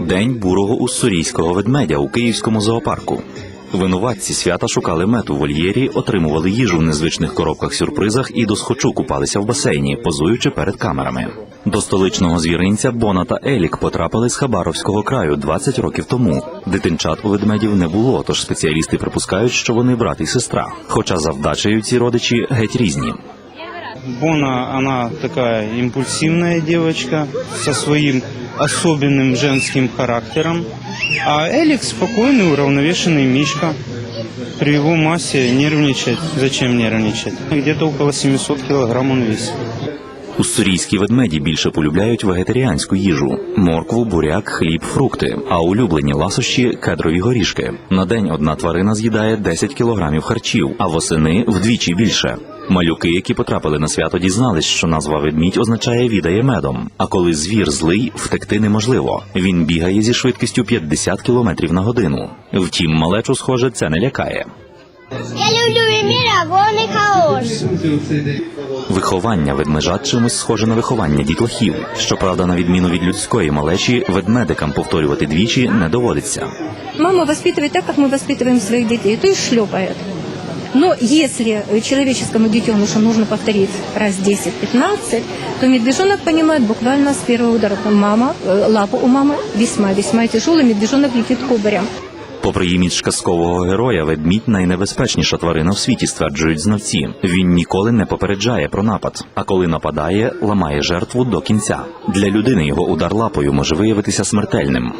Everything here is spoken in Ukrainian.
День бурого уссурійського ведмедя у київському зоопарку. Винуватці свята шукали мед у вольєрі, отримували їжу в незвичних коробках-сюрпризах і досхочу купалися в басейні, позуючи перед камерами. До столичного звіринця Бона та Елік потрапили з Хабаровського краю 20 років тому. Дитинчат у ведмедів не було, тож спеціалісти припускають, що вони брат і сестра. Хоча за вдачею ці родичі геть різні. Бона, она такая импульсивная девочка со своим особенным женским характером. А Элик спокойный, уравновешенный Мишка. При его массе нервничать, зачем нервничать? Где-то около 700 килограмм он весит. Уссурійські ведмеді більше полюбляють вегетаріанську їжу: моркву, буряк, хліб, фрукти, а улюблені ласощі кедрові горішки. На день одна тварина з'їдає 10 кілограмів харчів, а восени вдвічі більше. Малюки, які потрапили на свято, дізнались, що назва ведмідь означає відає медом. А коли звір злий, втекти неможливо. Він бігає зі швидкістю 50 км на годину. Втім, малечу, схоже, це не лякає. Я люблю Еміра, бо вони хороші. Виховання ведмежат чимось схоже на виховання дітлахів. Щоправда, на відміну від людської малечі, ведмедикам повторювати двічі не доводиться. Мама воспитывает так, как мы воспитываем своих детей, то есть шлепает. Но если э, человеческому детенышу нужно повторить раз 10-15, то медвежонок понимает буквально с первого удара. Мама, э, лапа у мамы весьма-весьма тяжелая, медвежонок летит кубарем. Попри імідж казкового героя, ведмідь найнебезпечніша тварина в світі, стверджують знавці. Він ніколи не попереджає про напад, а коли нападає, ламає жертву до кінця. Для людини його удар лапою може виявитися смертельним.